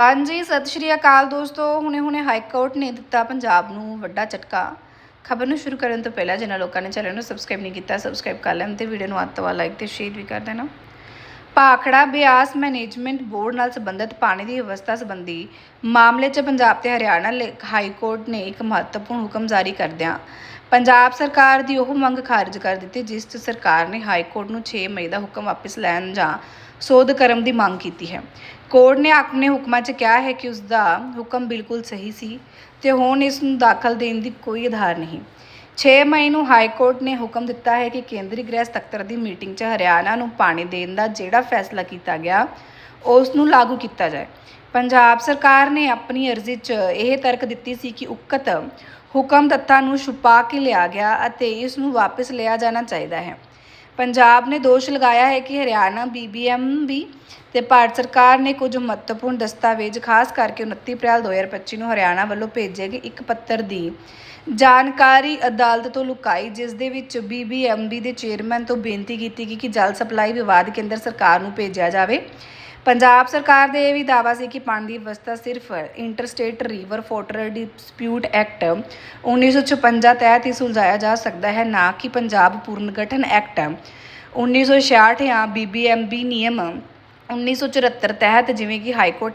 ਹਾਂਜੀ, ਸਤਿ ਸ਼੍ਰੀ ਅਕਾਲ ਦੋਸਤੋ। ਹੁਣੇ ਹੁਣੇ ਹਾਈ ਕੋਰਟ ਨੇ ਦਿੱਤਾ ਪੰਜਾਬ ਨੂੰ ਵੱਡਾ ਝਟਕਾ। ਖਬਰ ਨੂੰ ਸ਼ੁਰੂ ਕਰਨ ਤੋਂ ਪਹਿਲਾਂ ਜਿਨ੍ਹਾਂ ਲੋਕਾਂ ਨੇ ਚੈਨਲ ਨੂੰ ਸਬਸਕ੍ਰਾਈਬ ਨਹੀਂ ਕੀਤਾ ਸਬਸਕ੍ਰਾਈਬ ਕਰ ਲੈਣ ਤੇ ਵੀਡੀਓ ਨੂੰ ਅੱਤ ਤੋਂ ਲਾਈਕ ਤੇ ਸ਼ੇਅਰ ਵੀ ਕਰ ਦੇਣਾ। ਭਾਖੜਾ ਬਿਆਸ ਮੈਨੇਜਮੈਂਟ ਬੋਰਡ ਨਾਲ ਸੰਬੰਧਿਤ ਪਾਣੀ ਦੀ ਵਿਵਸਥਾ ਸੰਬੰਧੀ ਮਾਮਲੇ 'ਚ ਪੰਜਾਬ ਤੇ ਹਰਿਆਣਾ ਲੇ- ਹਾਈ ਕੋਰਟ ਨੇ ਇੱਕ ਮਹੱਤਵਪੂਰਨ ਹੁਕਮ ਜਾਰੀ ਕਰਦਿਆਂ ਪੰਜਾਬ ਸਰਕਾਰ ਦੀ ਉਹ ਮੰਗ ਖਾਰਜ ਕਰ ਦਿੱਤੀ ਜਿਸ 'ਚ ਸਰਕਾਰ ਨੇ ਹਾਈ ਕੋਰਟ ਨੂੰ 6 ਮਈ ਦਾ ਹੁਕਮ ਵਾਪਸ ਲੈਣ ਜਾਂ ਸੋਧ ਕਰਨ ਦੀ ਮੰਗ ਕੀਤੀ ਹੈ। ਕੋਰਟ ਨੇ ਆਪਣੇ ਹੁਕਮਾਂ 'ਚ ਕਿਹਾ ਹੈ ਕਿ ਉਸ ਦਾ ਹੁਕਮ ਬਿਲਕੁਲ ਸਹੀ ਸੀ ਤੇ ਹੁਣ ਇਸ ਨੂੰ ਦਾਖਲ ਦੇਣ ਦੀ ਕੋਈ ਆਧਾਰ ਨਹੀਂ। 6 ਮਈ ਨੂੰ ਹਾਈ ਕੋਰਟ ਨੇ ਹੁਕਮ ਦਿੱਤਾ ਹੈ ਕਿ ਕੇਂਦਰੀ ਗ੍ਰਹਿ ਸਕੱਤਰ ਦੀ ਮੀਟਿੰਗ 'ਚ ਹਰਿਆਣਾ ਨੂੰ ਪਾਣੀ ਦੇਣ ਦਾ ਜਿਹੜਾ ਫੈਸਲਾ ਕੀਤਾ ਗਿਆ, ਉਸ ਨੂੰ ਲਾਗੂ ਕੀਤਾ ਜਾਏ। ਪੰਜਾਬ ਸਰਕਾਰ ਨੇ ਆਪਣੀ ਅਰਜ਼ੀ 'ਚ ਇਹ ਤਰਕ ਦਿੱਤੀ ਸੀ ਕਿ ਉਕਤ ਹੁਕਮ ਤੱਤਾਂ ਨੂੰ ਛੁਪਾ ਕੇ ਲਿਆ ਗਿਆ ਅਤੇ ਇਸ ਨੂੰ ਵਾਪਸ ਲਿਆ ਜਾਣਾ ਚਾਹੀਦਾ ਹੈ। ਪੰਜਾਬ ਨੇ ਦੋਸ਼ ਲਗਾਇਆ ਹੈ ਕਿ ਹਰਿਆਣਾ ਬੀਬੀਐਮਬੀ ਤੇ ਭਾਰਤ ਸਰਕਾਰ ਨੇ ਕੁਝ ਮਹੱਤਵਪੂਰਨ ਦਸਤਾਵੇਜ਼ ਖਾਸ ਕਰਕੇ 29 ਅਪ੍ਰੈਲ 2025 ਨੂੰ ਹਰਿਆਣਾ ਵੱਲੋਂ ਭੇਜੇ ਗਏ ਇੱਕ ਪੱਤਰ ਦੀ ਜਾਣਕਾਰੀ ਅਦਾਲਤ ਤੋਂ ਲੁਕਾਈ, ਜਿਸ ਦੇ ਵਿੱਚ ਬੀਬੀਐਮਬੀ ਦੇ ਚੇਅਰਮੈਨ ਤੋਂ ਬੇਨਤੀ ਕੀਤੀ ਗਈ ਕਿ ਜਲ ਸਪਲਾਈ ਵਿਵਾਦ ਕੇਂਦਰ ਸਰਕਾਰ ਨੂੰ ਭੇਜਿਆ ਜਾਵੇ। ਪੰਜਾਬ ਸਰਕਾਰ ਦੇ ਇਹ ਵੀ ਦਾਅਵਾ ਸੀ ਕਿ ਪਾਣੀ ਦੀ ਵਿਵਸਥਾ ਸਿਰਫ interstate river water dispute act 1956 ਤਹਿਤ ਹੀ ਸੁਲਝਾਇਆ ਜਾ ਸਕਦਾ ਹੈ, ਨਾ ਕਿ ਪੰਜਾਬ ਪੁਨਰਗਠਨ ਐਕਟ 1966 ਜਾਂ ਬੀਬੀਐਮਬੀ ਨਿਯਮ 1974 ਤਹਿਤ ਜਿਵੇਂ ਕਿ ਹਾਈ ਕੋਰਟ